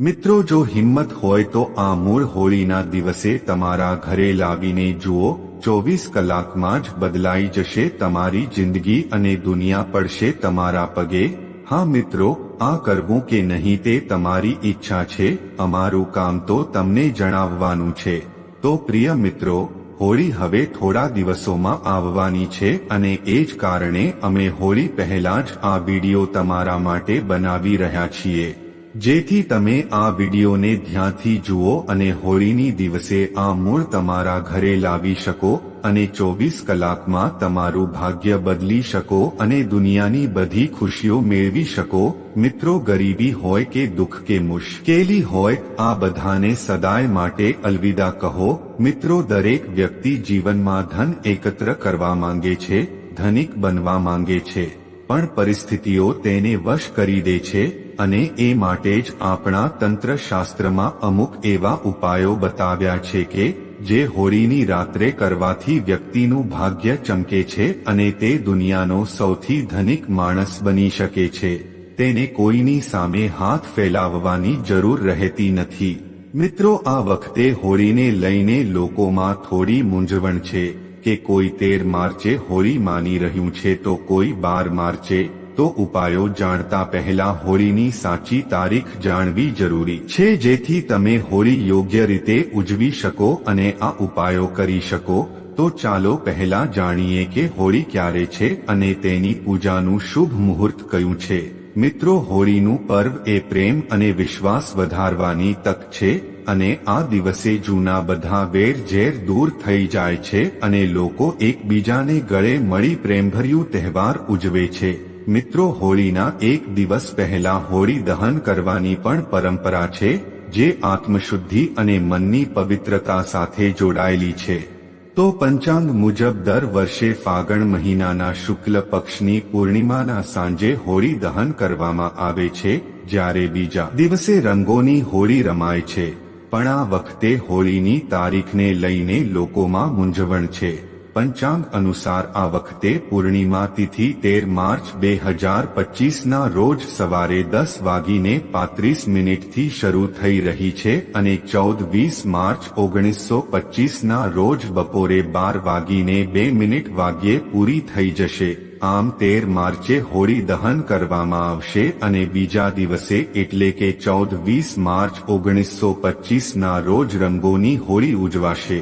મિત્રો, જો હિંમત હોય તો આ મૂળ હોળીના દિવસે તમારા ઘરે લાવીને જુઓ, ચોવીસ કલાકમાં જ બદલાઈ જશે તમારી જિંદગી અને દુનિયા પડશે તમારા પગે. હા મિત્રો, આ કરવું કે નહીં તે તમારી ઈચ્છા છે, અમારું કામ તો તમને જણાવવાનું છે. તો પ્રિય મિત્રો, હોળી હવે થોડા દિવસોમાં આવવાની છે અને એ જ કારણે અમે હોળી પહેલા જ આ વિડિયો તમારા માટે બનાવી રહ્યા છીએ. જેથી તમે આ વિડીયોને ધ્યાનથી જુઓ અને હોળીની દિવસે આ મૂળ તમારા ઘરે લાવી શકો અને ચોવીસ કલાકમાં તમારું ભાગ્ય બદલી શકો અને દુનિયાની બધી ખુશીઓ મેળવી શકો. મિત્રો ગરીબી હોય કે દુઃખ કે મુશ્કેલી હોય, આ બધાને સદાય માટે અલવિદા કહો. મિત્રો દરેક વ્યક્તિ જીવનમાં ધન એકત્ર કરવા માંગે છે, ધનિક બનવા માંગે છે, પણ પરિસ્થિતિઓ તેને વશ કરી દે છે. અને એ માટે જ આપણા તંત્ર શાસ્ત્રમાં અમુક એવા ઉપાયો બતાવ્યા છે કે, જે હોળીની રાત્રે કરવાથી વ્યક્તિનું ભાગ્ય ચમકે છે અને તે દુનિયાનો સૌથી ધનિક માણસ બની શકે છે. તેને કોઈની સામે હાથ ફેલાવવાની જરૂર રહેતી નથી. મિત્રો, આ વખતે હોળીને લઈને લોકોમાં થોડી મૂંઝવણ છે કે કોઈ તેર માર્ચે હોળી માની રહ્યું છે તો કોઈ બાર માર્ચે તો ઉપાયો જાણતા પહેલા હોળીની સાચી તારીખ જાણવી જરૂરી છે, જેથી તમે હોળી યોગ્ય રીતે ઉજવી શકો અને આ ઉપાયો કરી શકો. તો ચાલો પહેલા જાણીએ કે હોળી ક્યારે છે અને તેની પૂજાનું શુભ મુહૂર્ત કયું છે. મિત્રો, હોળીનું પર્વ એ પ્રેમ અને વિશ્વાસ વધારવાની તક છે અને આ દિવસે જૂના બધા વેર ઝેર દૂર થઈ જાય છે અને લોકો એકબીજાને ગળે મળી પ્રેમભર્યું તહેવાર ઉજવે છે. મિત્રો, હોળીના એક દિવસ પહેલા હોળી દહન કરવાની પણ પરંપરા છે, જે આત્મશુદ્ધિ અને મનની પવિત્રતા સાથે જોડાયેલી છે. તો પંચાંગ મુજબ દર વર્ષે ફાગણ મહિનાના શુક્લ પક્ષની પૂર્ણિમાના સાંજે હોળી દહન કરવામાં આવે છે, જ્યારે બીજા દિવસે રંગોની હોળી રમાય છે. પણ આ વખતે હોળીની તારીખને લઈને લોકોમાં મૂંઝવણ છે. પંચાંગ અનુસાર આ વખતે પૂર્ણિમા તિથિ તેર માર્ચ બે હજાર પચીસના રોજ સવારે દસ વાગીને પાંત્રીસ મિનિટથી શરૂ થઈ રહી છે અને ચૌદ વીસ માર્ચ ઓગણીસો પચીસના રોજ બપોરે બાર વાગીને બે મિનિટ વાગ્યે પૂરી થઈ જશે. આમ તેર માર્ચે હોળી દહન કરવામાં આવશે અને બીજા દિવસે એટલે કે ચૌદ વીસ માર્ચ ઓગણીસો પચીસના રોજ રંગોની હોળી ઉજવાશે.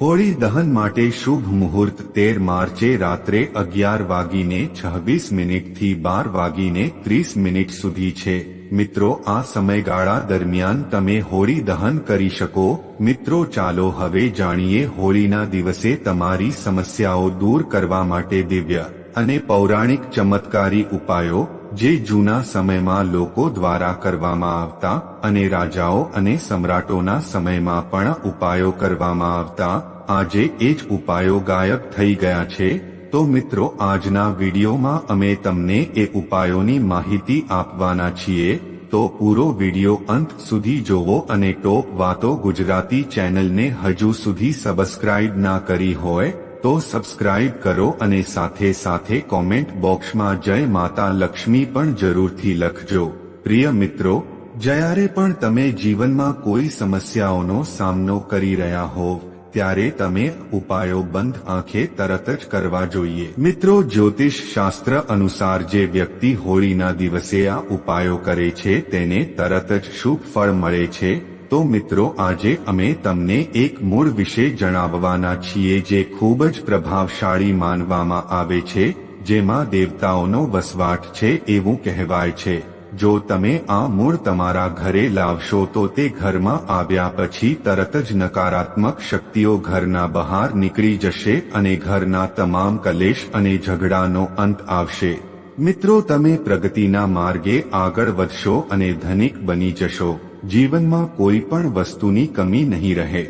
હોળી દહન માટે શુભ મુહૂર્ત તેર માર્ચે રાત્રે અગિયાર વાગીને છવ્વીસ મિનિટથી બાર વાગીને ત્રીસ મિનિટ સુધી છે. મિત્રો, આ સમયગાળા દરમિયાન તમે હોળી દહન કરી શકો. મિત્રો, ચાલો હવે જાણીએ હોળીના દિવસે તમારી સમસ્યાઓ દૂર કરવા માટે દિવ્ય અને પૌરાણિક ચમત્કારી ઉપાયો જે જૂના સમયમાં લોકો દ્વારા કરવામાં આવતા અને રાજાઓ અને સમ્રાટોના સમયમાં પણ ઉપાયો કરવામાં આવતા, આજે એ જ ઉપાયો ગાયબ થઈ ગયા છે. તો મિત્રો, આજના વિડીયોમાં અમે તમને એ ઉપાયોની માહિતી આપવાના છીએ. તો પૂરો વીડિયો અંત સુધી જોવો અને ટોપ વાતો ગુજરાતી ચેનલને હજુ સુધી સબસ્ક્રાઇબ ના કરી હોય તો સબસ્ક્રાઇબ કરો અને સાથે સાથે કોમેન્ટ બોક્સમાં જય માતા લક્ષ્મી પણ જરૂરથી લખજો. પ્રિય મિત્રો, જ્યારે પણ તમે જીવનમાં કોઈ સમસ્યાઓનો સામનો કરી રહ્યા હોવ, ત્યારે તમે ઉપાયો બંધ આંખે તરત જ કરવા જોઈએ. મિત્રો, જ્યોતિષ શાસ્ત્ર અનુસાર જે વ્યક્તિ હોળીના દિવસે આ ઉપાયો કરે છે, તેને તરત જ શુભ ફળ મળે છે. તો મિત્રો, આજે અમે તમને એક મૂળ વિશે જણાવવાના છીએ જે ખૂબ જ પ્રભાવશાળી માનવામાં આવે છે, જેમાં દેવતાઓનો વસવાટ છે એવું કહેવાય છે. જો તમે આ મૂળ તમારા ઘરે લાવશો તો તે ઘરમાં આવ્યા પછી તરત જ નકારાત્મક શક્તિઓ ઘરના બહાર નીકળી જશે અને ઘરના તમામ કલેશ અને ઝઘડાનો અંત આવશે. મિત્રો, તમે પ્રગતિના માર્ગે આગળ વધશો અને ધનિક બની જશો. જીવનમાં કોઈ પણ વસ્તુની કમી નહીં રહે.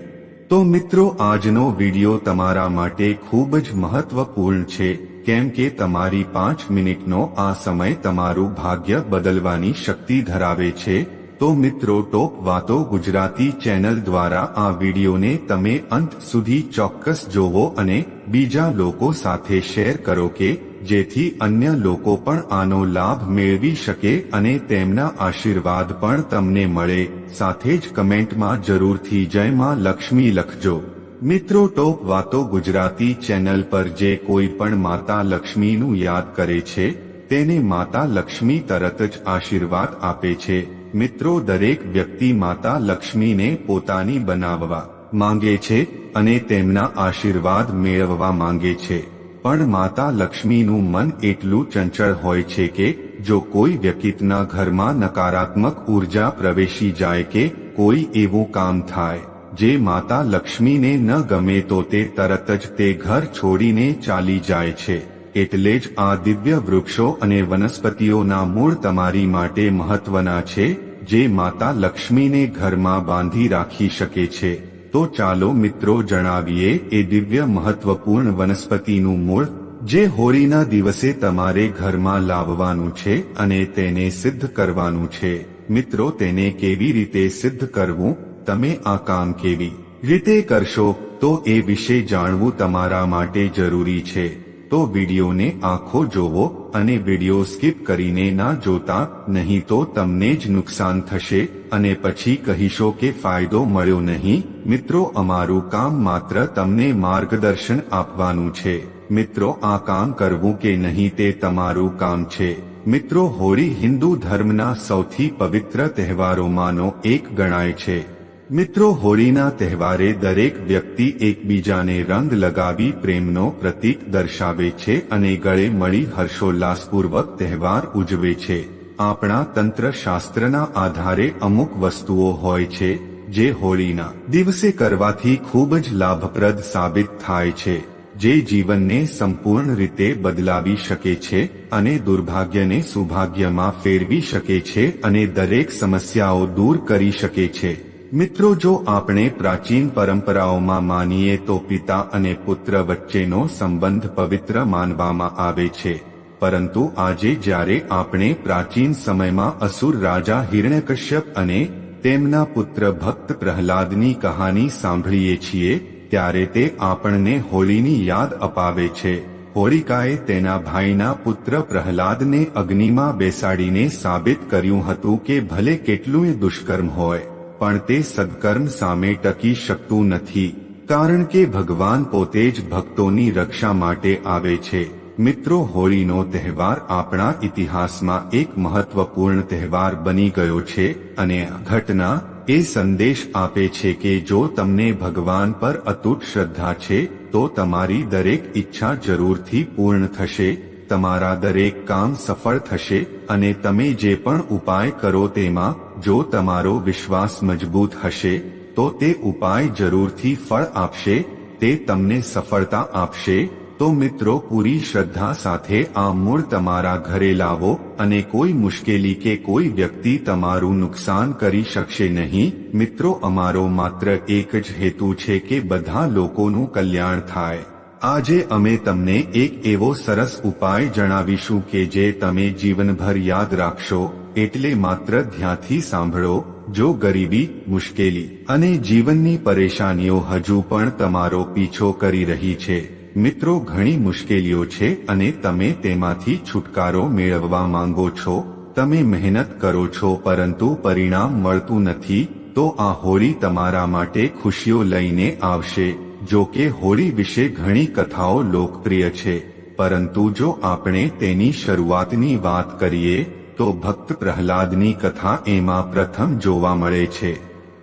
તો મિત્રો, આજનો વિડિયો તમારા માટે ખૂબ જ મહત્વપૂર્ણ છે, કેમ કે તમારી પાંચ મિનિટનો આ સમય તમારું ભાગ્ય બદલવાની શક્તિ ધરાવે છે. તો મિત્રો, ટોપ વાતો ગુજરાતી ચેનલ દ્વારા આ વિડીયોને તમે અંત સુધી ચોક્કસ જોવો અને બીજા લોકો સાથે શેર કરો કે જેથી અન્ય લોકો પણ આનો લાભ મેળવી શકે અને તેમના આશીર્વાદ પણ તમને મળે. સાથે જ કમેન્ટમાં જરૂરથી જય માં લક્ષ્મી લખજો. મિત્રો, ટોપ વાતો ગુજરાતી ચેનલ પર જે કોઈ પણ માતા લક્ષ્મીનું યાદ કરે છે, તેને માતા લક્ષ્મી તરત જ આશીર્વાદ આપે છે. મિત્રો, દરેક વ્યક્તિ માતા લક્ષ્મીને પોતાની બનાવવા માંગે છે અને તેમના આશીર્વાદ મેળવવા માંગે છે. પણ માતા લક્ષ્મીનું મન એટલું ચંચળ હોય છે કે, જો કોઈ વ્યક્તિના ઘરમાં નકારાત્મક ઊર્જા પ્રવેશી જાય કે, કોઈ એવું કામ થાય, જે માતા લક્ષ્મીને ન ગમે તો તે તરત જ તે ઘર છોડીને ચાલી જાય છે. એટલે જ આ દિવ્ય વૃક્ષો અને વનસ્પતિઓના મૂળ તમારી માટે મહત્વના છે, જે માતા લક્ષ્મીને ઘરમાં બાંધી રાખી શકે છે. તો ચાલો મિત્રો જણાવીએ એ દિવ્ય મહત્વપૂર્ણ વનસ્પતિનું મૂળ, જે હોળીના દિવસે તમારે ઘરમાં લાવવાનું છે અને તેને સિદ્ધ કરવાનું છે. મિત્રો તેને કેવી રીતે સિદ્ધ કરવું? તમે આ કામ કેવી રીતે કરશો? તો એ વિશે જાણવું તમારા માટે જરૂરી છે. તો વિડીયોને આખો જોવો અને વીડિયો સ્કીપ કરીને ના જોતા, નહીં તો તમને જ નુકસાન થશે, અને પછી કહીશો કે ફાયદો મળ્યો નહીં. મિત્રો, અમારું કામ માત્ર તમને માર્ગદર્શન આપવાનું છે. મિત્રો, આ કામ કરવું કે નહીં તે તમારું કામ છે. મિત્રો, હોળી હિન્દુ ધર્મના સૌથી પવિત્ર તહેવારોમાંનો એક ગણાય છે. મિત્રો, હોળીના તહેવારે દરેક વ્યક્તિ એકબીજાને રંગ લગાવી પ્રેમનો પ્રતીક દર્શાવે છે અને ગળે મળી હર્ષોલ્લાસપૂર્વક તહેવાર ઉજવે છે. આપણા તંત્ર શાસ્ત્રના આધારે અમુક વસ્તુઓ હોય છે, જે હોળીના દિવસે કરવાથી ખૂબ જ લાભપ્રદ સાબિત થાય છે, જે જીવનને સંપૂર્ણ રીતે બદલાવી શકે છે અને દુર્ભાગ્યને સુભાગ્યમાં ફેરવી શકે છે અને દરેક સમસ્યાઓ દૂર કરી શકે છે. મિત્રો, જો આપણે પ્રાચીન પરંપરાઓમાં માનીએ તો પિતા અને પુત્ર વચ્ચેનો સંબંધ પવિત્ર માનવામાં આવે છે. પરંતુ આજે જ્યારે આપણે પ્રાચીન સમયમાં અસુર રાજા હિરણ્યકશ્યપ અને તેમના પુત્ર ભક્ત પ્રહલાદની કહાની સાંભળીએ છીએ, ત્યારે તે આપણને હોળીની યાદ અપાવે છે. હોળિકાએ તેના ભાઈના પુત્ર પ્રહલાદને અગ્નિમાં બેસાડીને સાબિત કર્યું હતું કે ભલે કેટલુંય દુષ્કર્મ હોય. પણ તે સદકર્મ સામે ટકી શકતું નથી, કારણ કે ભગવાન પોતે જ ભક્તોની રક્ષા માટે આવે છે. મિત્રો, હોળીનો તહેવાર આપણા ઇતિહાસમાં એક મહત્વપૂર્ણ તહેવાર બની ગયો છે અને ઘટના એ સંદેશ આપે છે કે જો તમને ભગવાન પર અતૂટ શ્રદ્ધા છે, તો તમારી દરેક ઈચ્છા જરૂરથી પૂર્ણ થશે તમારા દરેક કામ સફળ થશે અને તમે જે પણ ઉપાય કરો તેમાં, જો તમારો વિશ્વાસ મજબૂત હશે, તો તે ઉપાય જરૂરથી ફળ આપશે, તે તમને સફળતા આપશે. તો મિત્રો, પૂરી શ્રદ્ધા સાથે આ મૂળ તમારા ઘરે લાવો અને કોઈ મુશ્કેલી કે કોઈ વ્યક્તિ તમારું નુકસાન કરી શકશે નહીં. મિત્રો, અમારો માત્ર એક જ હેતુ છે કે બધા લોકોનું કલ્યાણ થાય. આજે અમે તમને એક એવો સરસ ઉપાય જણાવીશું કે જે તમે જીવનભર યાદ રાખશો, એટલે માત્ર ધ્યાનથી સાંભળો, જો ગરીબી, મુશ્કેલી અને જીવનની પરેશાનીઓ હજુ પણ તમારો પીછો કરી રહી છે. મિત્રો, ઘણી મુશ્કેલીઓ છે અને તમે તેમાંથી છુટકારો મેળવવા માંગો છો. તમે મહેનત કરો છો, પરંતુ પરિણામ મળતું નથી, તો આ હોળી તમારા માટે ખુશીઓ લઈને આવશે. જો કે હોળી વિશે ઘણી કથાઓ લોકપ્રિય છે, પરંતુ જો આપણે તેની શરૂઆતની વાત કરીએ, તો ભક્ત પ્રહલાદની કથા એમાં પ્રથમ જોવા મળે છે.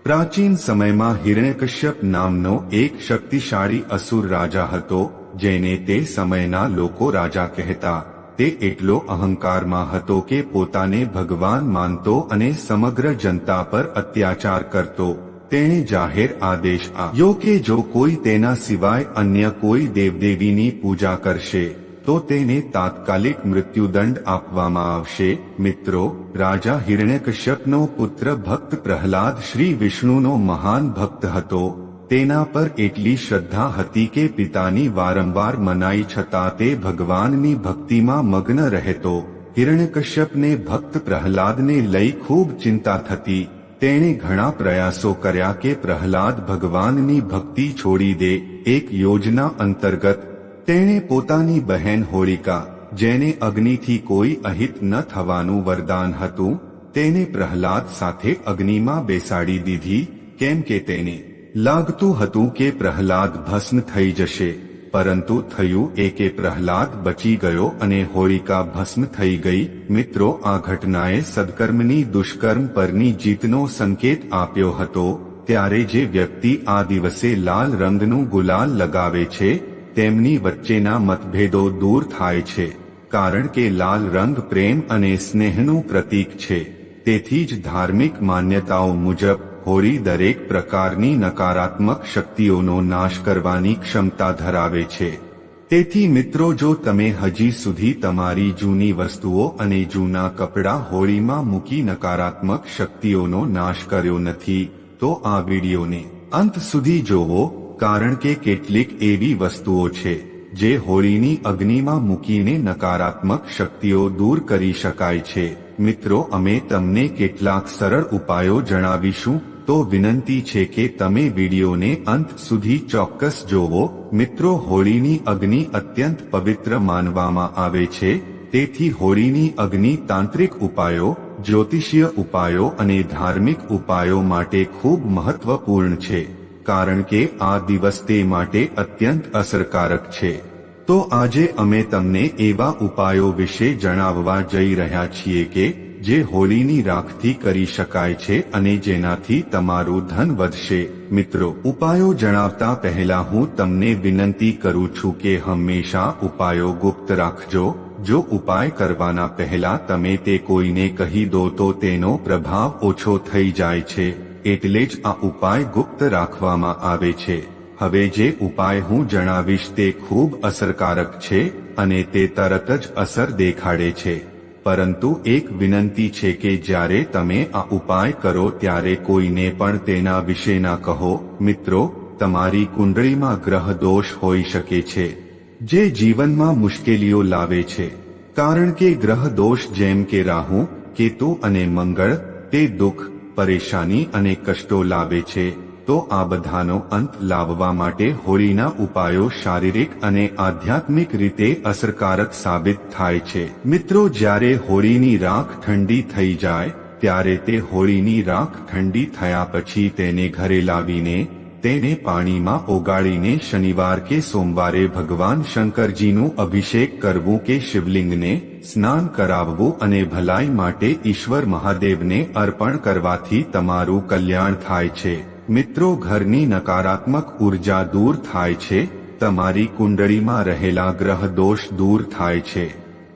પ્રાચીન સમયમાં હિરણ્યકશ્યપ નામનો એક શક્તિશાળી અસુર રાજા હતો, જેને તે સમયના લોકો રાજા કહેતા. તે એટલો અહંકારમાં હતો કે પોતાને ભગવાન માનતો અને સમગ્ર જનતા પર અત્યાચાર કરતો. તેણે જાહેર આદેશ આપ્યો કે જો કોઈ તેના સિવાય અન્ય કોઈ દેવદેવીની પૂજા કરશે, તો તેને તાત્કાલિક મૃત્યુદંડ આપવામાં આવશે. મિત્રો, રાજા હિરણ્યકશ્યપનો પુત્ર ભક્ત પ્રહલાદ શ્રી વિષ્ણુનો મહાન ભક્ત હતો. તેના પર એટલી શ્રદ્ધા હતી કે પિતાની વારંવાર મનાઈ છતાં તે ભગવાનની ભક્તિમાં મગ્ન રહેતો. હિરણ્યકશ્યપને ભક્ત પ્રહલાદને લઈ ખૂબ ચિંતા થતી. તેણે ઘણા પ્રયાસો કર્યા કે પ્રહલાદ ભગવાનની ભક્તિ છોડી દે એક યોજના અંતર્ગત. તેણે પોતાની બહેન હોળિકા જેને અગ્નિથી કોઈ અહિત ન થવાનું વરદાન હતું, તેને પ્રહલાદ સાથે અગ્નિમાં બેસાડી દીધી, કેમ કે તેને લાગતું હતું કે પ્રહલાદ ભસ્મ થઈ જશે. પરંતુ થયું એ કે પ્રહલાદ બચી ગયો અને હોળિકા ભસ્મ થઈ ગઈ. મિત્રો, આ ઘટનાએ સદકર્મની દુષ્કર્મ પરની જીતનો સંકેત આપ્યો હતો. ત્યારે જે વ્યક્તિ આ દિવસે લાલ રંગનું ગુલાલ લગાવે છે, તેમની વચ્ચેના મતભેદો દૂર થાય છે. કારણ કે લાલ રંગ પ્રેમ અને સ્નેહનું પ્રતીક છે. તેથી જ ધાર્મિક માન્યતાઓ મુજબ હોળી દરેક પ્રકારની નકારાત્મક શક્તિઓનો નાશ કરવાની ક્ષમતા ધરાવે છે. તેથી મિત્રો, જો તમે હજી સુધી તમારી જૂની વસ્તુઓ અને જૂના કપડાં હોળીમાં મૂકી નકારાત્મક શક્તિઓનો નાશ કર્યો નથી, તો આ વિડીયોને અંત સુધી જોવો, કારણ કે કેટલીક એવી વસ્તુઓ છે, જે હોળીની અગ્નિમાં મૂકીને નકારાત્મક શક્તિઓ દૂર કરી શકાય છે. મિત્રો, અમે તમને કેટલાક સરળ ઉપાયો જણાવીશું તો વિનંતી છે કે તમે વિડીયોને અંત સુધી ચોક્કસ જોવો. મિત્રો, હોળીની અગ્નિ અત્યંત પવિત્ર માનવામાં આવે છે. તેથી હોળીની અગ્નિ તાંત્રિક ઉપાયો, જ્યોતિષીય ઉપાયો અને ધાર્મિક ઉપાયો માટે ખૂબ મહત્વપૂર્ણ છે. કારણ કે આ દિવસ તે માટે અત્યંત અસરકારક છે. તો આજે અમે તમને એવા ઉપાયો વિશે જણાવવા જઈ રહ્યા છીએ કે જે હોળીની રાખથી કરી શકાય છે અને જેનાથી તમારું ધન વધશે. મિત્રો, ઉપાયો જણાવતા પહેલા હું તમને વિનંતી કરું છું કે હંમેશા ઉપાયો ગુપ્ત રાખજો. જો ઉપાય કરવાના પહેલા તમે તે કોઈને કહી દો તો તેનો પ્રભાવ ઓછો થઈ જાય છે. એટલે જ આ ઉપાય ગુપ્ત રાખવામાં આવે છે. હવે જે ઉપાય હું જણાવીશ તે ખૂબ અસરકારક છે અને તે તરત જ અસર દેખાડે છે. પરંતુ એક વિનંતી છે કે જ્યારે તમે આ ઉપાય કરો ત્યારે કોઈને પણ તેના વિશે ના કહો. મિત્રો, તમારી કુંડળીમાં ગ્રહ દોષ હોઈ શકે છે, જે જીવનમાં મુશ્કેલીઓ લાવે છે. કારણ કે ગ્રહ દોષ જેમ કે રાહુ, કેતુ અને મંગળ, તે દુઃખ, પરેશાની અને કષ્ટો લાવે છે. તો આ બધાનો અંત લાવવા માટે હોળીના ઉપાયો શારીરિક અને આધ્યાત્મિક રીતે અસરકારક સાબિત થાય છે. મિત્રો, જ્યારે હોળીની રાખ ઠંડી થઈ જાય, ત્યારે તે હોળીની રાખ ઠંડી થયા પછી તેને ઘરે લાવીને, તેને પાણીમાં ઓગાળીને શનિવાર કે સોમવારે ભગવાન શંકરજીનું અભિષેક કરવું કે શિવલિંગને સ્નાન કરાવવું અને ભલાઈ માટે ઈશ્વર મહાદેવને અર્પણ કરવાથી તમારું કલ્યાણ થાય છે. મિત્રો ઘરની નકારાત્મક ઊર્જા દૂર થાય છે, તમારી કુંડળીમાં રહેલા ગ્રહ દોષ દૂર થાય છે.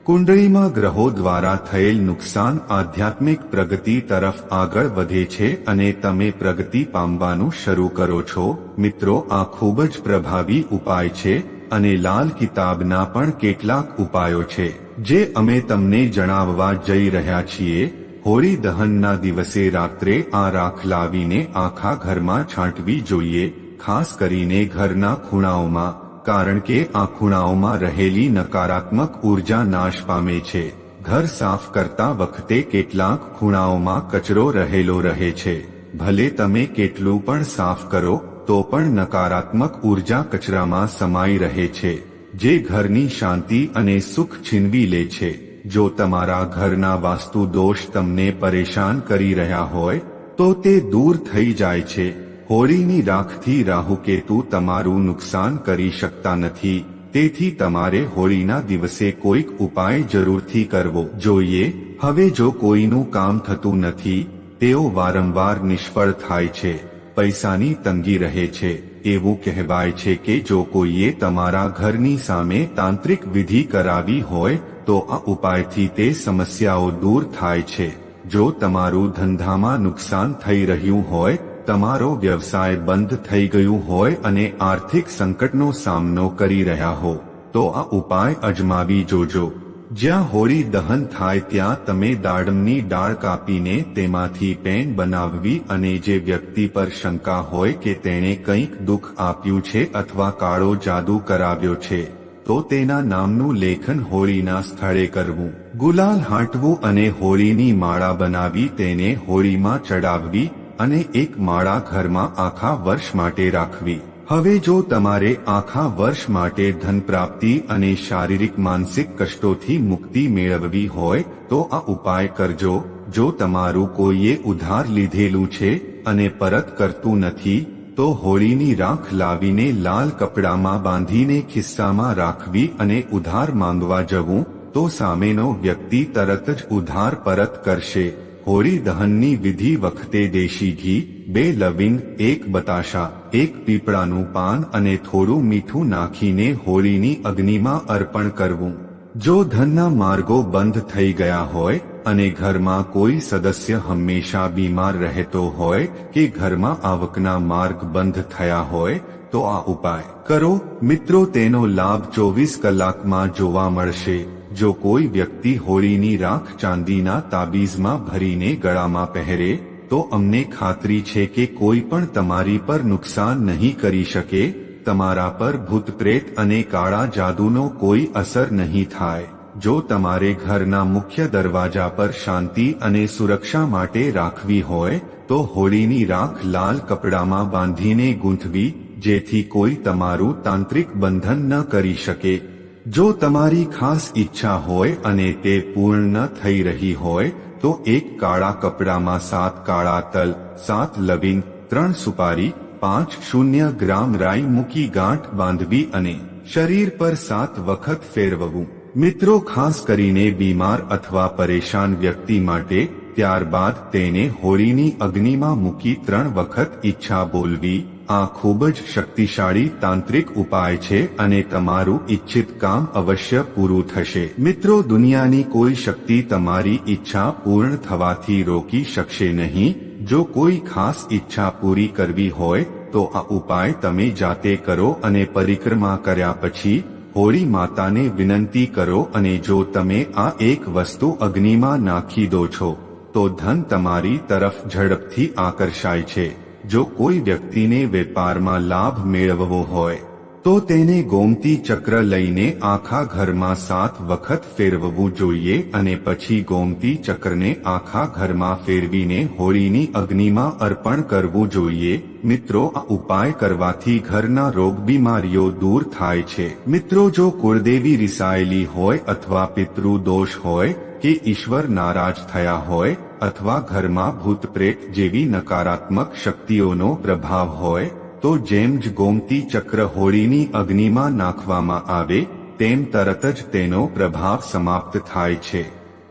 કુંડળીમાં ગ્રહો દ્વારા થયેલ નુકસાન આધ્યાત્મિક પ્રગતિ તરફ આગળ વધે છે અને તમે પ્રગતિ પામવાનું શરૂ કરો છો. મિત્રો, આ ખૂબ જ પ્રભાવી ઉપાય છે અને લાલ કિતાબના પણ કેટલાક ઉપાયો છે, જે અમે તમને જણાવવા જઈ રહ્યા છીએ. હોળી દહનના દિવસે રાત્રે આ રાખ લાવીને આખા ઘરમાં છાંટવી જોઈએ, ખાસ કરીને ઘરના ખૂણાઓમાં, કારણ કે આ ખૂણાઓમાં રહેલી નકારાત્મક ઊર્જા નાશ પામે છે. ઘર સાફ કરતા વખતે કેટલાક ખૂણાઓમાં કચરો રહેલો રહે છે. ભલે તમે કેટલું પણ સાફ કરો, તો પણ નકારાત્મક ઊર્જા કચરામાં સમાઈ રહે છે, જે ઘરની શાંતિ અને સુખ છીનવી લે છે. જો તમારા ઘરના વાસ્તુ દોષ તમને પરેશાન કરી રહ્યા હોય, તો તે દૂર થઈ જાય છે. હોળીની રાખથી રાહુ કેતુ તમારું નુકસાન કરી શકતા નથી. તેથી તમારે હોળીના દિવસે કોઈક ઉપાય જરૂરથી કરવો જોઈએ. હવે જો કોઈનું કામ થતું નથી, તેઓ વારંવાર નિષ્ફળ થાય છે. પૈસાની તંગી રહે છે. એવું કહેવાય છે કે જો કોઈએ તમારા ઘરની સામે તાંત્રિક વિધિ કરાવી હોય, તો આ ઉપાયથી તે સમસ્યાઓ દૂર થાય છે. જો તમારું ધંધામાં નુકસાન થઈ રહ્યું હોય, તમારો વ્યવસાય બંધ થઈ ગયું હોય અને આર્થિક સંકટનો સામનો કરી રહ્યા હો, તો આ ઉપાય અજમાવી જોજો. જ્યાં હોળી દહન થાય ત્યાં તમે દાડમની ડાળ કાપીને તેમાંથી પેન બનાવવી અને જે વ્યક્તિ પર શંકા હોય કે તેણે કંઈક દુઃખ આપ્યું છે અથવા કાળો જાદુ કરાવ્યો છે, તો તેના નામનું લેખન હોળીના સ્થળે કરવું. ગુલાલ હાંટવું અને હોળીની માળા બનાવી તેને હોળીમાં ચડાવવી અને એક માળા ઘરમાં આખા વર્ષ માટે રાખવી. હવે જો તમારે આખા વર્ષ માટે ધન પ્રાપ્તિ અને શારીરિક માનસિક કષ્ટોથી મુક્તિ મેળવવી હોય, તો આ ઉપાય કરજો. જો તમારું કોઈએ ઉધાર લીધેલું છે અને પરત કરતું નથી, તો હોળીની રાખ લાવીને લાલ કપડામાં બાંધીને ખિસ્સામાં રાખવી અને ઉધાર માંગવા જવું, તો સામેનો વ્યક્તિ તરત જ ઉધાર પરત કરશે. હોળી દહનની વિધિ વખતે દેશી ઘી, બે લવિંગ, એક બતાશા, એક પીપળાનું પાન અને થોડું મીઠું નાખીને હોળીની અગ્નિમાં અર્પણ કરવું. જો ધનના માર્ગો બંધ થઈ ગયા હોય અને ઘરમાં કોઈ સદસ્ય હંમેશા બીમાર રહેતો હોય કે ઘરમાં આવકના માર્ગ બંધ થયા હોય, તો આ ઉપાય કરો. મિત્રો, તેનો લાભ ચોવીસ કલાકમાં જોવા મળશે. જો કોઈ વ્યક્તિ હોળીની રાખ ચાંદીના તાબીઝમાં ભરીને ગળામાં પહેરે, તો અમને ખાતરી છે કે કોઈ પણ તમારી પર નુકસાન નહીં કરી શકે, તમારા પર ભૂત પ્રેત અને કાળા જાદુનો કોઈ અસર નહીં થાય. જો તમારે ઘરના મુખ્ય દરવાજા પર શાંતિ અને સુરક્ષા માટે રાખવી હોય, તો હોળીની રાખ લાલ કપડામાં બાંધીને ગૂંથવી, જેથી કોઈ તમારું તાંત્રિક બંધન ન કરી શકે. જો તમારી ખાસ ઈચ્છા હોય અને તે પૂર્ણ થઈ રહી હોય, તો એક કાળા કપડામાં સાત કાળા તલ, સાત લવિંગ, ત્રણ સુપારી, પાંચ શૂન્ય ગ્રામ રાઈ મૂકી ગાંઠ બાંધવી અને શરીર પર સાત વખત ફેરવવું. મિત્રો, ખાસ કરીને બીમાર અથવા પરેશાન વ્યક્તિ માટે, ત્યારબાદ તેને હોળીની અગ્નિમાં મૂકી ત્રણ વખત ઈચ્છા બોલવી આ ખૂબ જ શક્તિશાળી તાંત્રિક ઉપાય છે અને તમારું ઈચ્છિત કામ અવશ્ય પૂરું થશે. મિત્રો, દુનિયાની કોઈ શક્તિ તમારી ઈચ્છા પૂર્ણ થવાથી રોકી શકશે નહીં. જો કોઈ ખાસ ઈચ્છા પૂરી કરવી હોય, તો આ ઉપાય તમે જાતે કરો અને પરિક્રમા કર્યા પછી હોળી માતાને વિનંતી કરો અને જો તમે આ એક વસ્તુ અગ્નિમાં નાખી દો છો, તો ધન તમારી તરફ ઝડપથી આકર્ષાય છે. જો કોઈ વ્યક્તિને વેપારમાં લાભ મેળવવો હોય, તો તેને ગોમતી ચક્ર લઈને આખા ઘરમાં સાત વખત ફેરવવું જોઈએ અને પછી ગોમતી ચક્રને આખા ઘરમાં ફેરવીને હોળીની અગ્નિમાં અર્પણ કરવું જોઈએ. મિત્રો, આ ઉપાય કરવાથી ઘરના રોગ બીમારીઓ દૂર થાય છે. મિત્રો, જો કુળદેવી રિસાયેલી હોય અથવા પિતૃ દોષ હોય કે ઈશ્વર નારાજ થયા હોય અથવા ઘરમાં ભૂત પ્રેત જેવી નકારાત્મક શક્તિઓનો પ્રભાવ હોય, તો જેમ જ ગોમતી ચક્ર હોળીની અગ્નિમાં નાખવામાં આવે, તેમ તરત જ તેનો પ્રભાવ સમાપ્ત થાય છે.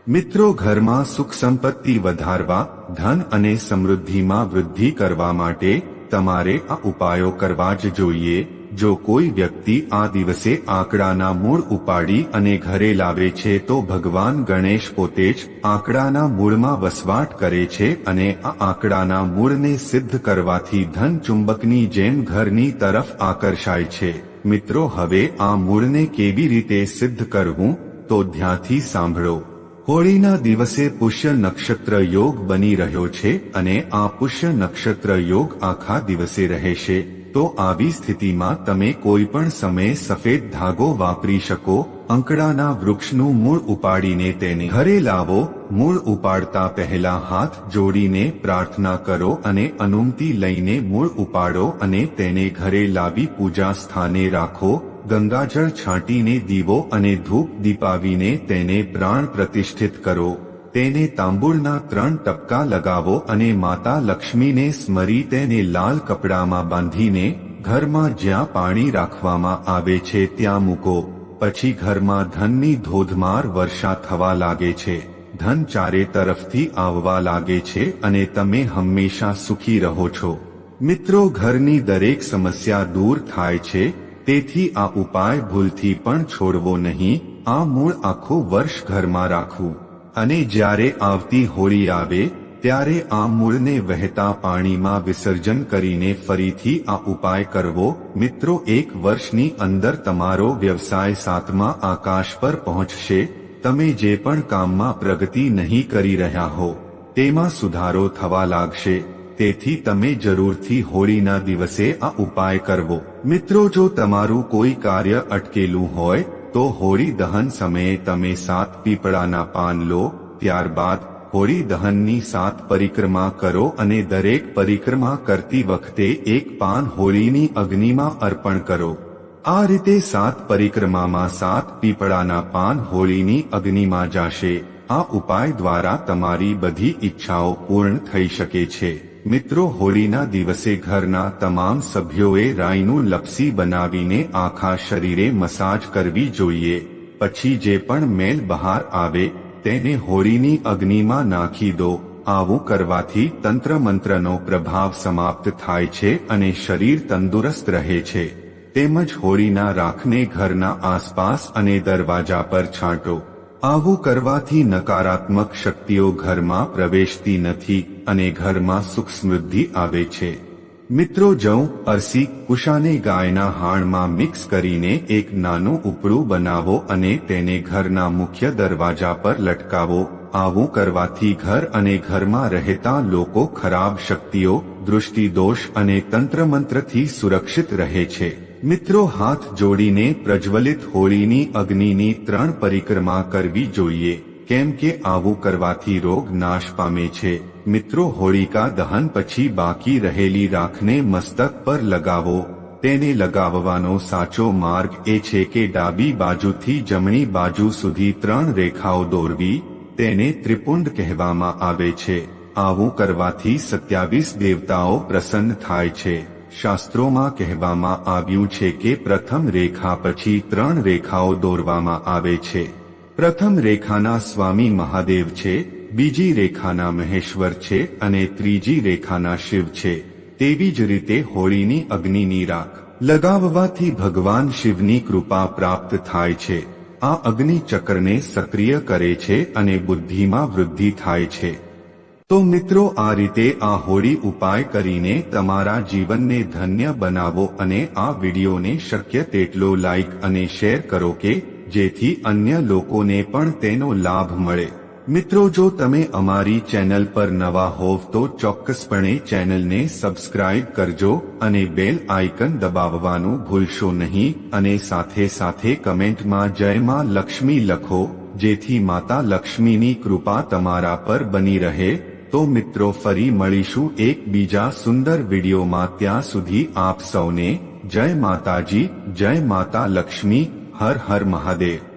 મિત્રો ઘરમાં સુખ સંપત્તિ વધારવા, ધન અને સમૃદ્ધિમાં વૃદ્ધિ કરવા માટે તમારે આ ઉપાયો કરવા જ જોઈએ. જો કોઈ વ્યક્તિ આ દિવસે આંકડાના મૂળ ઉપાડી અને ઘરે લાવે છે તો ભગવાન ગણેશ પોતે જ આંકડાના મૂળમાં વસવાટ કરે છે અને આ આંકડાના મૂળને સિદ્ધ કરવાથી ધન ચુંબકની જેમ ઘરની તરફ આકર્ષાય છે. મિત્રો, હવે આ મૂળને કેવી રીતે સિદ્ધ કરવું? તો ધ્યાનથી સાંભળો. હોળીના દિવસે પુષ્ય નક્ષત્ર યોગ બની રહ્યો છે અને આ પુષ્ય નક્ષત્ર યોગ આખા દિવસે રહેશે. તો આવી સ્થિતિમાં તમે કોઈ પણ સમયે સફેદ ધાગો વાપરી શકો, અંકડાના વૃક્ષનું મૂળ ઉપાડીને તેને ઘરે લાવો, મૂળ ઉપાડતા પહેલા હાથ જોડીને પ્રાર્થના કરો અને અનુમતિ લઈને મૂળ ઉપાડો અને તેને ઘરે લાવી પૂજા સ્થાને રાખો, ગંગાજળ છાંટીને દીવો અને ધૂપ દીપાવીને તેને પ્રાણ પ્રતિષ્ઠિત કરો. તેને તાંબુળના ત્રણ ટપકા લગાવો અને માતા લક્ષ્મીને સ્મરી તેને લાલ કપડામાં બાંધીને ઘરમાં જ્યાં પાણી રાખવામાં આવે છે ત્યાં મૂકો. પછી ઘરમાં ધનની ધોધમાર વર્ષા થવા લાગે છે. ધન ચારે તરફથી આવવા લાગે છે અને તમે હંમેશા સુખી રહો છો. મિત્રો, ઘરની દરેક સમસ્યા દૂર થાય છે, તેથી આ ઉપાય ભૂલથી પણ છોડવો નહીં. આ મૂળ આખું વર્ષ ઘરમાં રાખવું. અને જ્યારે આવતી હોળી આવે, ત્યારે આ મૂળને વહેતા પાણીમાં વિસર્જન કરીને ફરીથી આ ઉપાય કરવો, મિત્રો, એક વર્ષની અંદર તમારો વ્યવસાય સાતમા આકાશ પર પહોંચશે. તમે જે પણ કામમાં પ્રગતિ નહીં કરી રહ્યા હો, તેમાં સુધારો થવા લાગશે. તેથી તમે જરૂરથી હોળીના દિવસે આ ઉપાય કરવો. મિત્રો, જો તમારું કોઈ કાર્ય અટકેલું હોય તો હોળી દહન સમયે તમે સાત પીપળાના પાન લો, ત્યારબાદ હોળી દહનની સાત પરિક્રમા કરો અને દરેક પરિક્રમા કરતી વખતે એક પાન હોળીની અગ્નિમાં અર્પણ કરો. આ રીતે સાત પરિક્રમામાં સાત પીપળાના પાન હોળીની અગ્નિમાં જાશે. આ ઉપાય દ્વારા તમારી બધી ઈચ્છાઓ પૂર્ણ થઈ શકે છે. મિત્રો, હોળીના દિવસે ઘરના તમામ સભ્યોએ રાઈનું લપસી બનાવીને આખા શરીરે મસાજ કરવી જોઈએ. પછી જે પણ મેલ બહાર આવે, તેને હોળીની અગ્નિમાં નાખી દો. આવું કરવાથી તંત્ર મંત્રનો પ્રભાવ સમાપ્ત થાય છે અને શરીર તંદુરસ્ત રહે છે. તેમજ હોળીના રાખને ઘરના આસપાસ અને દરવાજા પર છાંટો. આવું કરવાથી નકારાત્મક શક્તિઓ ઘરમાં પ્રવેશતી નથી અને ઘરમાં સુખ સમૃદ્ધિ આવે છે. મિત્રો જઉં, અરસી કુશાને ગાયના હાણમાં મિક્સ કરીને એક નાનું ઉપડું બનાવો અને તેને ઘરના મુખ્ય દરવાજા પર લટકાવો. આવું કરવાથી ઘર અને ઘરમાં રહેતા લોકો ખરાબ શક્તિઓ, દૃષ્ટિદોષ અને તંત્રમંત્રથી સુરક્ષિત રહે છે. મિત્રો, હાથ જોડીને પ્રજ્વલિત હોળીની અગ્નિની ત્રણ પરિક્રમા કરવી જોઈએ. કેમ કે આવું કરવાથી રોગ નાશ પામે છે. મિત્રો, હોળિકા દહન પછી બાકી રહેલી રાખને મસ્તક પર લગાવો. તેને લગાવવાનો સાચો માર્ગ એ છે કે ડાબી બાજુથી જમણી બાજુ સુધી ત્રણ રેખાઓ દોરવી, તેને ત્રિપુંડ કહેવામાં આવે છે. આવું કરવાથી સત્યાવીસ દેવતાઓ પ્રસન્ન થાય છે. શાસ્ત્રોમાં કહેવામાં આવ્યું છે કે પ્રથમ રેખા પછી ત્રણ રેખાઓ દોરવામાં આવે છે. પ્રથમ રેખાના સ્વામી મહાદેવ છે, બીજી રેખાના મહેશ્વર છે અને ત્રીજી રેખાના શિવ છે. તેવી જ રીતે હોળીની અગ્નિની રાખ લગાવવાથી ભગવાન શિવની કૃપા પ્રાપ્ત થાય છે. આ અગ્નિ ચક્રને સક્રિય કરે છે અને બુદ્ધિમાં વૃદ્ધિ થાય છે. તો મિત્રો, આ રીતે આ હોળી ઉપાય કરીને તમારા જીવનને ધન્ય બનાવો અને આ વિડીયોને શક્ય તેટલો લાઇક અને શેર કરો કે જેથી અન્ય લોકોને પણ તેનો લાભ મળે. મિત્રો, જો તમે અમારી ચેનલ પર નવા હોવ તો ચોક્કસપણે ચેનલને સબસ્ક્રાઇબ કરજો અને બેલ આઇકન દબાવવાનું ભૂલશો નહીં અને સાથે સાથે કમેન્ટમાં જય માં લક્ષ્મી લખો, જેથી માતા લક્ષ્મીની કૃપા તમારા પર બની રહે. તો મિત્રો ફરી મળીશું એક બીજા સુંદર વિડીયોમાં ત્યાં સુધી આપ સૌને જય માતાજી, જય માતા લક્ષ્મી, હર હર મહાદેવ.